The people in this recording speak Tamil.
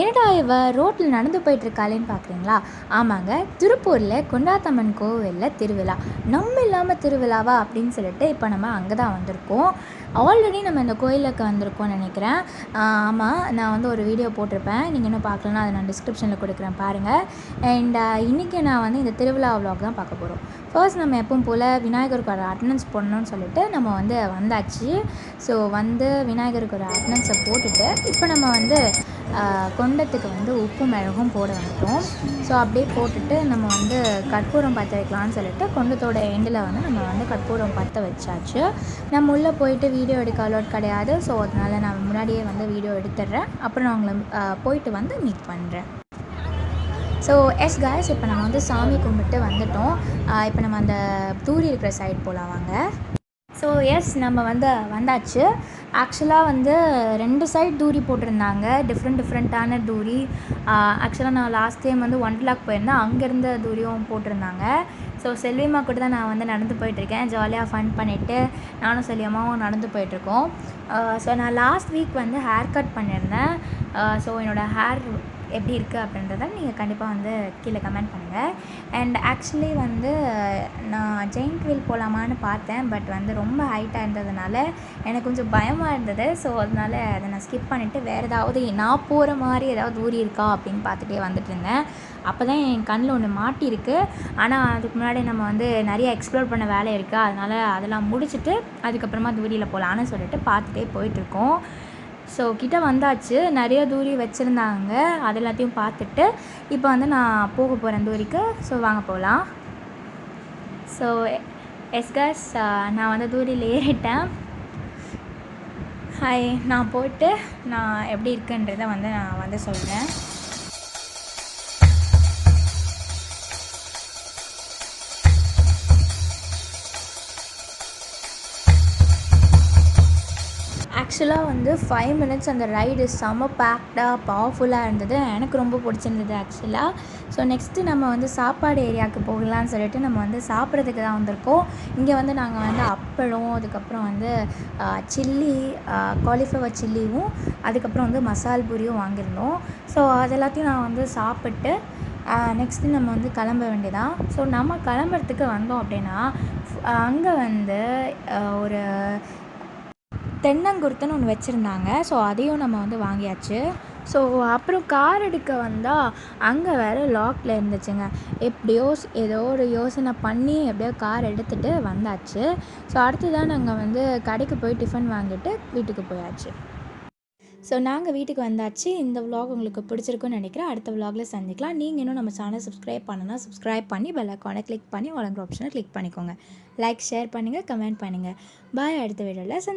என்னடா இவ ரோட்டில் நடந்து போயிட்டுருக்காளேன்னு பார்க்குறீங்களா ஆமாங்க திருப்பூரில் கொண்டாத்தம்மன் கோவிலில் திருவிழா. நம்ம இல்லாமல் திருவிழாவா அப்படின்னு சொல்லிட்டு இப்போ நம்ம அங்கே தான் வந்திருக்கோம். ஆல்ரெடி நம்ம இந்த கோயிலுக்கு வந்திருக்கோம்னு நினைக்கிறேன். ஆமாம் நான் வந்து ஒரு வீடியோ போட்டிருப்பேன். நீங்கள் இன்னும் பார்க்கலன்னா அதை நான் டிஸ்கிரிப்ஷனில் கொடுக்குறேன் பாருங்கள் அண்ட் இன்றைக்கி நான் வந்து இந்த திருவிழா வ்ளாக் தான் பார்க்க போகிறோம் ஃபர்ஸ்ட் நம்ம எப்பவும் போல் விநாயகருக்கு ஒரு அட்டனன்ஸ் போடணும்னு சொல்லிட்டு நம்ம வந்து வந்தாச்சு. ஸோ வந்து விநாயகருக்கு ஒரு அட்டனன்ஸை போட்டுட்டு இப்போ நம்ம வந்து கொண்டத்துக்கு வந்து உப்பு மிளகும் போட வந்துட்டோம் ஸோ அப்படியே போட்டுட்டு நம்ம வந்து கற்பூரம் பற்ற வைக்கலாம்னு சொல்லிட்டு கொண்டத்தோட எண்டில் வந்து நம்ம வந்து கற்பூரம் பற்ற வச்சாச்சு. நம்ம உள்ளே போயிட்டு வீடியோ எடுக்க அலோட் கிடையாது. ஸோ அதனால் நான் முன்னாடியே வந்து வீடியோ எடுத்துடுறேன். அப்புறம் நான் உங்களை போயிட்டு வந்து மீட் பண்ணுறேன் ஸோ எஸ் காய்ஸ் இப்போ நம்ம வந்து சாமி கும்பிட்டு வந்துட்டோம். இப்போ நம்ம அந்த தூரி இருக்கிற சைட் போகலாம் வாங்க. ஸோ எஸ் நம்ம வந்து வந்தாச்சு. ஆக்சுவலாக வந்து ரெண்டு சைட் தூரி போட்டிருந்தாங்க. டிஃப்ரெண்ட் டிஃப்ரெண்ட்டான தூரி. ஆக்சுவலாக நான் லாஸ்ட் டைம் வந்து ஒன் லாக் போயிருந்தேன். அங்கேருந்த தூரியும் போட்டிருந்தாங்க. ஸோ செல்விமா கூட தான் நான் வந்து நடந்து போயிட்டுருக்கேன். ஜாலியாக ஃபன் பண்ணிவிட்டு நானும் செல்வியம்மாவும் நடந்து போயிட்டுருக்கோம். ஸோ நான் லாஸ்ட் வீக் வந்து ஹேர் கட் பண்ணியிருந்தேன். ஸோ என்னோடய ஹேர் எப்படி இருக்குது அப்படின்றத நீங்கள் கண்டிப்பாக வந்து கீழே கமெண்ட் பண்ணுங்கள் அண்ட் ஆக்சுவலி வந்து நான் ஜெயின்ட் வீல் போகலாமான்னு பார்த்தேன் பட் வந்து ரொம்ப ஹைட்டாக இருந்ததுனால எனக்கு கொஞ்சம் பயமாக இருந்தது. ஸோ அதனால் அதை நான் ஸ்கிப் பண்ணிவிட்டு வேறு ஏதாவது நான் போகிற மாதிரி ஏதாவது ஊறி இருக்கா அப்படின்னு பார்த்துட்டே வந்துட்டு இருந்தேன். அப்போ தான் என் கண்ணில் ஒன்று மாட்டியிருக்கு. ஆனால் அதுக்கு முன்னாடி நம்ம வந்து நிறைய எக்ஸ்ப்ளோர் பண்ண வேலை இருக்குது அதனால் அதெல்லாம் முடிச்சுட்டு அதுக்கப்புறமா தூரியில் போகலான்னு சொல்லிட்டு பார்த்துட்டே போயிட்டுருக்கோம் ஸோ கிட்ட வந்தாச்சு. நிறைய தூரி வச்சுருந்தாங்க. அது எல்லாத்தையும் பார்த்துட்டு இப்போ வந்து நான் போக போகிறேன் தூரிக்கு. ஸோ வாங்க போகலாம் ஸோ எஸ்கஸ் நான் வந்து தூரியில் ஏறிட்டேன். ஹாய் நான் போயிட்டு நான் எப்படி இருக்குன்றதை வந்து நான் வந்து சொல்கிறேன் ஆக்சுவலாக வந்து ஃபைவ் மினிட்ஸ் அந்த ரைடு செம பேக்டாக பவர்ஃபுல்லாக இருந்தது. எனக்கு ரொம்ப பிடிச்சிருந்தது ஆக்சுவலாக ஸோ நெக்ஸ்ட்டு நம்ம வந்து சாப்பாடு ஏரியாவுக்கு போகலான்னு சொல்லிட்டு நம்ம வந்து சாப்பிட்றதுக்கு தான் வந்திருக்கோம். இங்கே வந்து நாங்கள் வந்து அப்பளம் அதுக்கப்புறம் வந்து சில்லி காலிஃப்ளவர் சில்லியும் அதுக்கப்புறம் வந்து மசால் பூரியும் வாங்கியிருந்தோம். ஸோ அதெல்லாத்தையும் நான் வந்து சாப்பிட்டு நெக்ஸ்ட்டு நம்ம வந்து கிளம்ப வேண்டியதான் ஸோ நம்ம கிளம்புறதுக்கு வந்தோம் அப்படின்னா அங்கே வந்து ஒரு தென்னங்குருத்துன்னு ஒன்று வச்சுருந்தாங்க. ஸோ அதையும் நம்ம வந்து வாங்கியாச்சு. ஸோ அப்புறம் கார் எடுக்க வந்தால் அங்கே வேறு லாக்கில் இருந்துச்சுங்க. எப்படியோ ஏதோ ஒரு யோசனை பண்ணி எப்படியோ கார் எடுத்துகிட்டு வந்தாச்சு. ஸோ அடுத்ததான் நாங்கள் வந்து கடைக்கு போய் டிஃபன் வாங்கிட்டு வீட்டுக்கு போயாச்சு. ஸோ நாங்கள் வீட்டுக்கு வந்தாச்சு. இந்த விலாக் உங்களுக்கு பிடிச்சிருக்குன்னு நினைக்கிறேன். அடுத்த விலாகில் சந்திக்கலாம். நீங்கள் இன்னும் நம்ம சேனல் சப்ஸ்கிரைப் பண்ணனா சப்ஸ்கிரைப் பண்ணி பெல் ஐக்கானை கிளிக் பண்ணி வழங்குற ஆப்ஷனை கிளிக் பண்ணிக்கோங்க. லைக் ஷேர் பண்ணுங்கள் கமெண்ட் பண்ணுங்கள் பாய் அடுத்த வீடியோவில் சந்தி